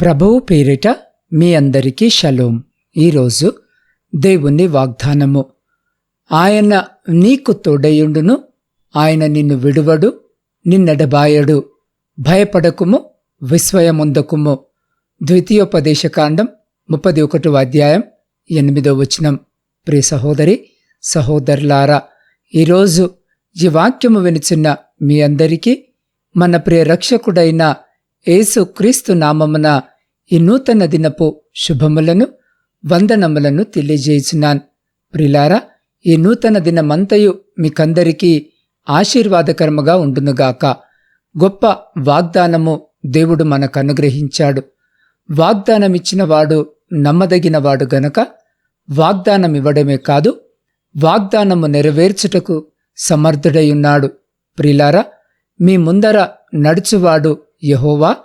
ప్రభువు పేరిట మీ అందరికీ షలోం. ఈరోజు దేవుని వాగ్దానము. ఆయన నీకు తోడయుండును ఆయన నిన్ను విడువడు నిన్నెడబాయడు. భయపడకుము విస్వయముందకుము ద్వితీయోపదేశకాండం ముప్పది ఒకటో అధ్యాయం ఎనిమిదో వచనం. ప్రియ సహోదరి సహోదరులారా ఈరోజు ఈ వాక్యము వినుచున్న మీ అందరికీ మన ప్రియ రక్షకుడైన యేసు క్రీస్తు నామమున ఈ నూతన దినపు శుభములను వందనములను తెలియజేయుచున్నాను. ప్రిలారా ఈ నూతన దినమంతయు మీకందరికీ ఆశీర్వాదకరముగా ఉండునుగాక. గొప్ప వాగ్దానము దేవుడు మనకు అనుగ్రహించాడు వాగ్దానమిచ్చినవాడు నమ్మదగినవాడు గనక వాగ్దానమివ్వడమే కాదు వాగ్దానము నెరవేర్చుటకు సమర్థుడై ఉన్నాడు. ప్రిలారా మీ ముందర నడుచువాడు యహోవా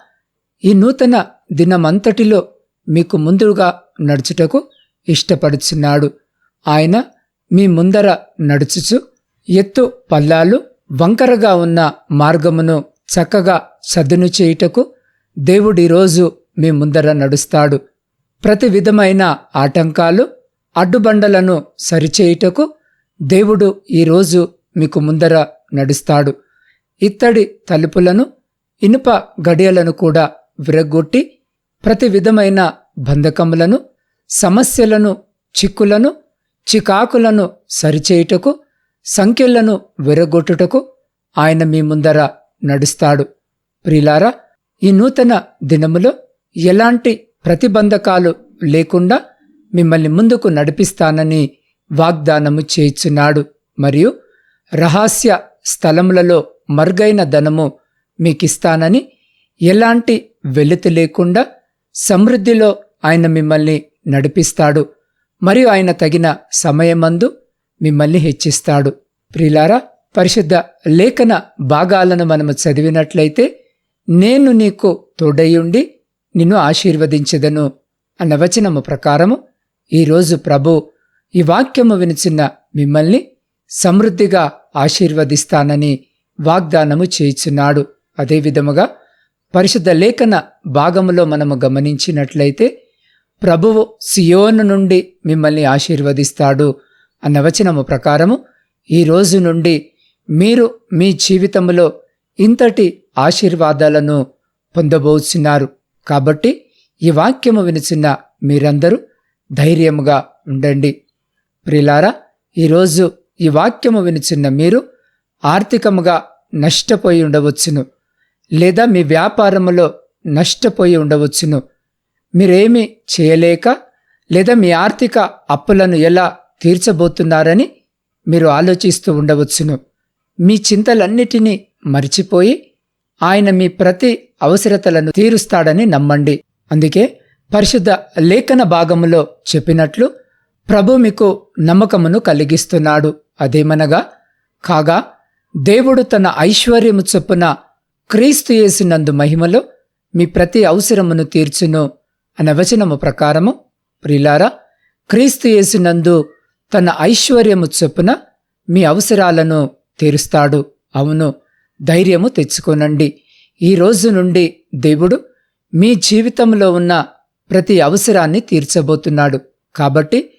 ఈ నూతన దినమంతటిలో మీకు ముందుగా నడుచుటకు ఇష్టపడుచున్నాడు. ఆయన మీ ముందర నడుచుచు ఎత్తు పల్లాలు వంకరగా ఉన్న మార్గమును చక్కగా చదును చేయుటకు దేవుడిరోజు మీ ముందర నడుస్తాడు. ప్రతి విధమైన ఆటంకాలు అడ్డుబండలను సరిచేయుటకు దేవుడు ఈరోజు మీకు ముందర నడుస్తాడు. ఇత్తడి తలుపులను ఇనుప గడియలను కూడా విరగొట్టి ప్రతి విధమైన బంధకములను సమస్యలను చిక్కులను చికాకులను సరిచేయుటకు సంఖ్యలను విరగొట్టుటకు ఆయన మీ ముందర నడుస్తాడు. ప్రిలారా ఈ నూతన దినములో ఎలాంటి ప్రతిబంధకాలు లేకుండా మిమ్మల్ని ముందుకు నడిపిస్తానని వాగ్దానము చేయుచున్నాడు. మరియు రహస్య స్థలములలో మరుగైన ధనము మీకిస్తానని ఎలాంటి వెలుతు లేకుండా సమృద్ధిలో ఆయన మిమ్మల్ని నడిపిస్తాడు. మరియు ఆయన తగిన సమయమందు మిమ్మల్ని హెచ్చిస్తాడు. ప్రిలారా పరిశుద్ధ లేఖన భాగాలను మనము చదివినట్లయితే నేను నీకు తోడయుండి నిన్ను ఆశీర్వదించదను అన్న వచనము ప్రకారము ఈరోజు ప్రభు ఈ వాక్యము వినిచిన్న మిమ్మల్ని సమృద్ధిగా ఆశీర్వదిస్తానని వాగ్దానము చేయుచున్నాడు. అదేవిధముగా పరిశుద్ధ లేఖన భాగములో మనము గమనించినట్లయితే ప్రభువు సియోను నుండి మిమ్మల్ని ఆశీర్వదిస్తాడు అన్న వచనము ప్రకారము ఈ రోజు నుండి మీరు మీ జీవితంలో ఇంతటి ఆశీర్వాదాలను పొందబోచున్నారు. కాబట్టి ఈ వాక్యము వినిచిన మీరందరూ ధైర్యముగా ఉండండి. ప్రిలారా ఈరోజు ఈ వాక్యము వినిచిన్న మీరు ఆర్థికముగా నష్టపోయి ఉండవచ్చును. లేదా మీ వ్యాపారములో నష్టపోయి ఉండవచ్చును. మీరేమి చేయలేక లేదా మీ ఆర్థిక అప్పులను ఎలా తీర్చబోతున్నారని మీరు ఆలోచిస్తూ ఉండవచ్చును. మీ చింతలన్నిటినీ మరిచిపోయి ఆయన మీ ప్రతి అవసరతలను తీరుస్తాడని నమ్మండి. అందుకే పరిశుద్ధ లేఖన భాగములో చెప్పినట్లు ప్రభు మీకు నమ్మకమును కలిగిస్తున్నాడు. అదేమనగా కాగా దేవుడు తన ఐశ్వర్యము చొప్పున క్రీస్తు యేసునందు మహిమలో మీ ప్రతి అవసరమును తీర్చును అనవచనము ప్రకారము ప్రిలారా క్రీస్తు యేసునందు తన ఐశ్వర్యము చొప్పున మీ అవసరాలను తీరుస్తాడు. అవును ధైర్యము తెచ్చుకోనండి. ఈ రోజు నుండి దేవుడు మీ జీవితంలో ఉన్న ప్రతి అవసరాన్ని తీర్చబోతున్నాడు. కాబట్టి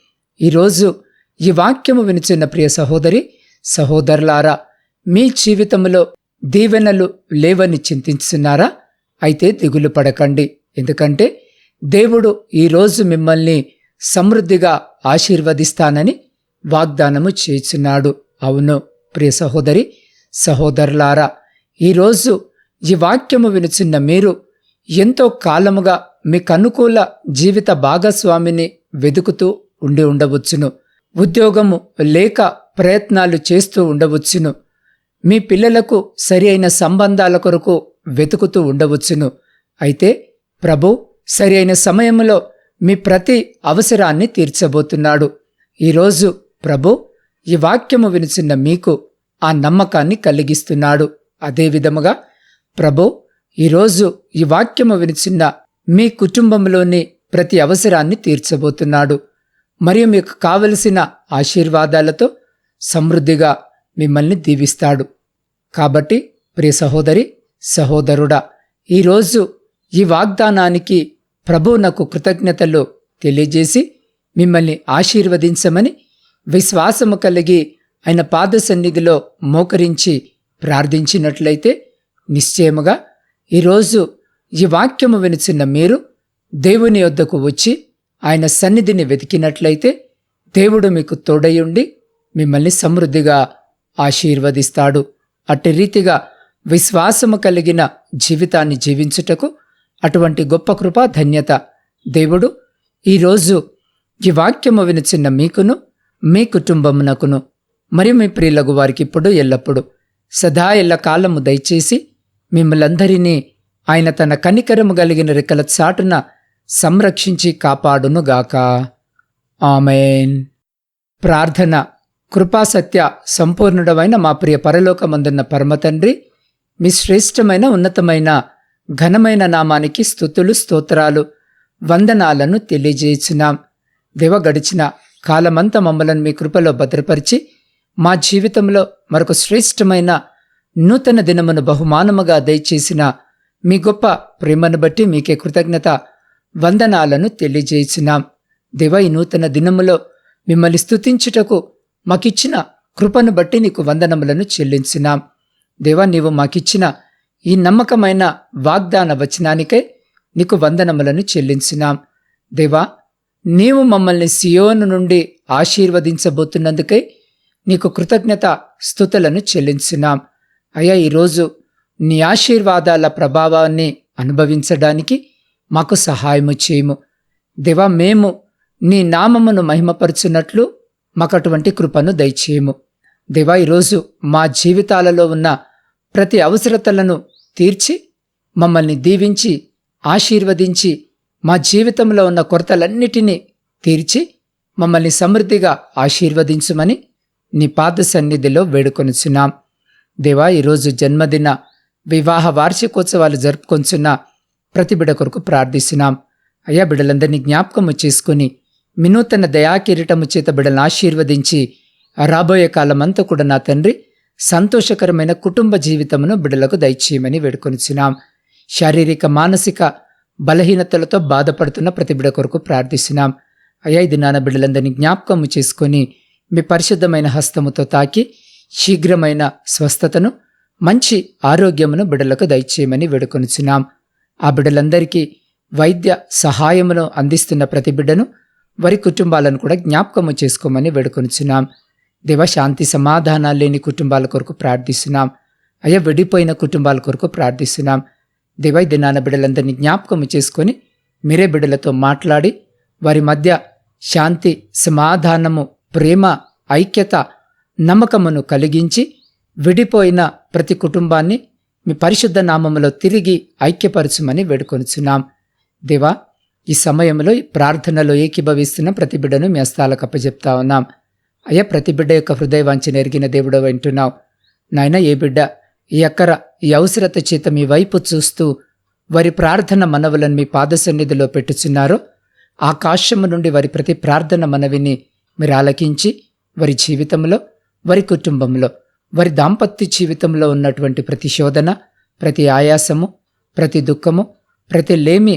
ఈరోజు ఈ వాక్యము వినిచిన ప్రియ సహోదరి సహోదరులారా మీ జీవితంలో దీవెనలు లేవని చింతిస్తున్నారా అయితే దిగులు పడకండి. ఎందుకంటే దేవుడు ఈరోజు మిమ్మల్ని సమృద్ధిగా ఆశీర్వదిస్తానని వాగ్దానము చేస్తున్నాడు. అవును ప్రియ సహోదరి సహోదరులారా ఈరోజు ఈ వాక్యము వినుచున్న మీరు ఎంతో కాలముగా మీకు అనుకూల జీవిత భాగస్వామిని వెతుకుతూ ఉండి ఉండవచ్చును. ఉద్యోగము లేక ప్రయత్నాలు చేస్తూ ఉండవచ్చును. మీ పిల్లలకు సరి అయిన సంబంధాల కొరకు వెతుకుతూ ఉండవచ్చును. అయితే ప్రభు సరి అయిన సమయంలో మీ ప్రతి అవసరాన్ని తీర్చబోతున్నాడు. ఈరోజు ప్రభు ఈ వాక్యము వినిచిన్న మీకు ఆ నమ్మకాన్ని కలిగిస్తున్నాడు. అదేవిధముగా ప్రభు ఈరోజు ఈ వాక్యము వినిచిన్న మీ కుటుంబంలోని ప్రతి అవసరాన్ని తీర్చబోతున్నాడు. మరియు మీకు కావలసిన ఆశీర్వాదాలతో సమృద్ధిగా మిమ్మల్ని దీవిస్తాడు. కాబట్టి ప్రియ సహోదరి సహోదరుడా ఈరోజు ఈ వాగ్దానానికి ప్రభువునకు కృతజ్ఞతలు తెలియజేసి మిమ్మల్ని ఆశీర్వదించమని విశ్వాసము కలిగి ఆయన పాద సన్నిధిలో మోకరించి ప్రార్థించినట్లయితే నిశ్చయముగా ఈరోజు ఈ వాక్యము వినిచిన్న మీరు దేవుని యొద్దకు వచ్చి ఆయన సన్నిధిని వెతికినట్లయితే దేవుడు మీకు తోడయుండి మిమ్మల్ని సమృద్ధిగా ఆశీర్వదిస్తాడు. అట్టి రీతిగా విశ్వాసము కలిగిన జీవితాన్ని జీవించుటకు అటువంటి గొప్ప కృప ధన్యత దేవుడు ఈరోజు ఈ వాక్యము వినిచిన్న మీకును మీ కుటుంబమునకును మరియు మీ ప్రియులకు వారికి ఇప్పుడు ఎల్లప్పుడు సదా ఎల్ల కాలము దయచేసి మిమ్మలందరినీ ఆయన తన కనికరము కలిగిన రెక్కల చాటున సంరక్షించి కాపాడునుగాక. ఆమెన్. ప్రార్థన కృపాసత్య సంపూర్ణుడమైన మా ప్రియ పరలోకమందున్న పరమతండ్రి మీ శ్రేష్టమైన ఉన్నతమైన ఘనమైన నామానికి స్థుతులు స్తోత్రాలు వందనాలను తెలియజేయుచున్నాం దివ గడిచిన కాలమంతా మమ్మలను మీ కృపలో భద్రపరిచి మా జీవితంలో మరొక శ్రేష్టమైన నూతన దినమును బహుమానముగా దయచేసిన మీ గొప్ప ప్రేమను బట్టి మీకే కృతజ్ఞత వందనాలను తెలియజేయుచున్నాం దివ ఈ నూతన దినములో మిమ్మల్ని స్థుతించుటకు మాకిచ్చిన కృపను బట్టి నీకు వందనములను చెల్లించినాం. దేవా నీవు మాకిచ్చిన ఈ నమ్మకమైన వాగ్దాన వచనానికే నీకు వందనములను చెల్లించినాం. దేవా నీవు మమ్మల్ని సియోను నుండి ఆశీర్వదించబోతున్నందుకై నీకు కృతజ్ఞత స్థుతులను చెల్లించినాం. అయ్యా ఈరోజు నీ ఆశీర్వాదాల ప్రభావాన్ని అనుభవించడానికి మాకు సహాయము చేయము. దేవా మేము నీ నామమును మహిమపరుచున్నట్లు మాకు అటువంటి కృపను దయచేయము. దేవా ఈరోజు మా జీవితాలలో ఉన్న ప్రతి అవసరతలను తీర్చి మమ్మల్ని దీవించి ఆశీర్వదించి మా జీవితంలో ఉన్న కొరతలన్నిటినీ తీర్చి మమ్మల్ని సమృద్ధిగా ఆశీర్వదించుమని నీ పాద సన్నిధిలో వేడుకొనుచున్నాం. దేవా ఈరోజు జన్మదిన వివాహ వార్షికోత్సవాలు జరుపుకొంచున్న ప్రతి బిడ కొరకు ప్రార్థిస్తున్నాం. అయ్యా బిడలందరినీ జ్ఞాపకము చేసుకుని వినూతన దయాకిరీటము చేత బిడలను ఆశీర్వదించి రాబోయే కాలమంతా కూడా నా తండ్రి సంతోషకరమైన కుటుంబ జీవితమును బిడలకు దయచేయమని వేడుకొనిచున్నాం. శారీరక మానసిక బలహీనతలతో బాధపడుతున్న ప్రతి బిడ కొరకు ప్రార్థిస్తున్నాం. అయ్యా ఇది నాన్న బిడ్డలందరినీ జ్ఞాపకము చేసుకొని మీ పరిశుద్ధమైన హస్తముతో తాకి శీఘ్రమైన స్వస్థతను మంచి ఆరోగ్యమును బిడలకు దయచేయమని వేడుకొనిచున్నాం. ఆ బిడ్డలందరికీ వైద్య సహాయమును అందిస్తున్న ప్రతి బిడ్డను వారి కుటుంబాలను కూడా జ్ఞాపకము చేసుకోమని వేడుకొనిచున్నాం. దేవ శాంతి సమాధానాలు లేని కుటుంబాల కొరకు ప్రార్థిస్తున్నాం. అయ్యా విడిపోయిన కుటుంబాల కొరకు ప్రార్థిస్తున్నాం. దేవ దినాన బిడ్డలందరినీ జ్ఞాపకము చేసుకొని మీరే బిడ్డలతో మాట్లాడి వారి మధ్య శాంతి సమాధానము ప్రేమ ఐక్యత నమ్మకమును కలిగించి విడిపోయిన ప్రతి కుటుంబాన్ని మీ పరిశుద్ధ నామములో తిరిగి ఐక్యపరచుమని వేడుకొనుచున్నాం. దేవా ఈ సమయంలో ఈ ప్రార్థనలో ఏకీభవిస్తున్న ప్రతి బిడ్డను మీ హస్తాలకు అప్పచెప్తా ఉన్నాం. అయ్యా ప్రతి బిడ్డ యొక్క హృదయవాంఛ నెరిగిన దేవుడు వింటున్నావు నాయన ఏ బిడ్డ ఈ అక్కర ఈ అవసరత చేత మీ వైపు చూస్తూ వారి ప్రార్థన మనవులను మీ పాద సన్నిధిలో పెట్టుచున్నారో ఆకాశము నుండి వారి ప్రతి ప్రార్థన మనవిని మీరు ఆలకించి వారి జీవితంలో వారి కుటుంబంలో వారి దాంపత్య జీవితంలో ఉన్నటువంటి ప్రతి శోధన ప్రతి ఆయాసము ప్రతి దుఃఖము ప్రతి లేమి